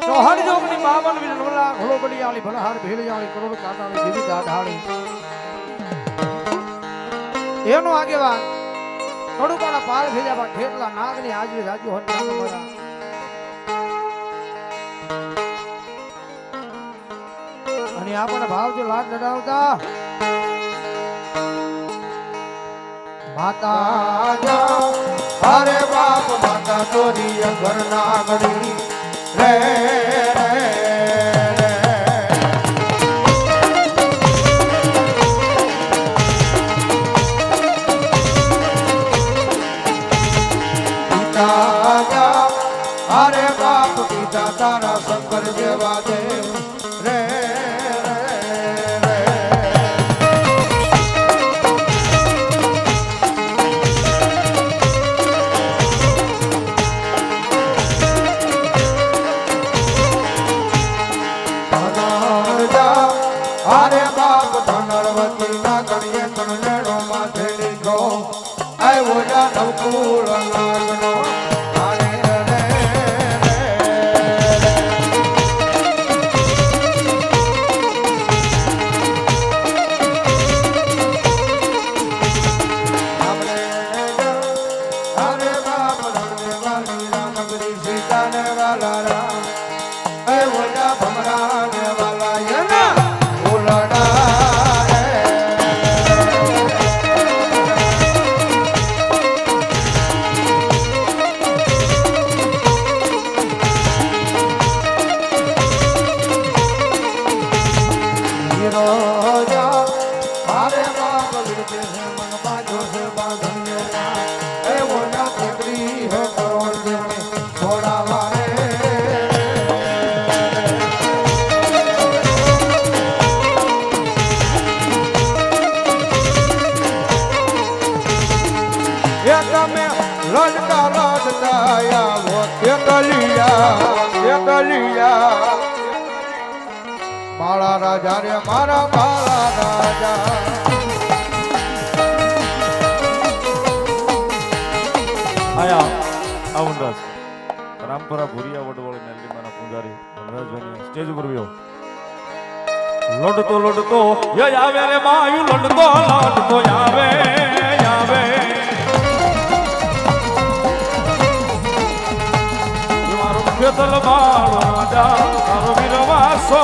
ચૌહાણ જોગની બાવન વિરવલા ઘોડો બલિયાળી ભલહાર ભેળિયાળી કરોડ કાટાળી દેવી દાઢાળી એનો આગેવાન પાલ પાર ભેજાબા ખેટલા નાગની હાજરી રાજુ હરિનાથ મારા અને આપણને ભાવથી લાડ લડાવતા માતા જા. અરે બાપ, માતા તોરી ઘરના ગણી પિતા જા, અરે બાપ પિતા તારા શંકર જેવા દેવ રે રે, રે. ધનરજા, અરે બાપ ધનરવતી ના ગણીએ ત્રણ લેણો માથે લીધો આવ્યો જા નવકુળ નાગનો ઓલા તમે રડતા લડતા આવો તે કલિયા તે કલિયા મારા રાજા રે, મારા બાળા રાજા. આયા આવનરાજ રામપરા ભુરિયા વડવળ મેલડીમાના પૂજારી વનરાજભાઈ સ્ટેજ ઉપર વ્યો લડતો લડતો આવે રે માયુ, લડતો લડતો ય મારો રાજા મારો વીરવાસો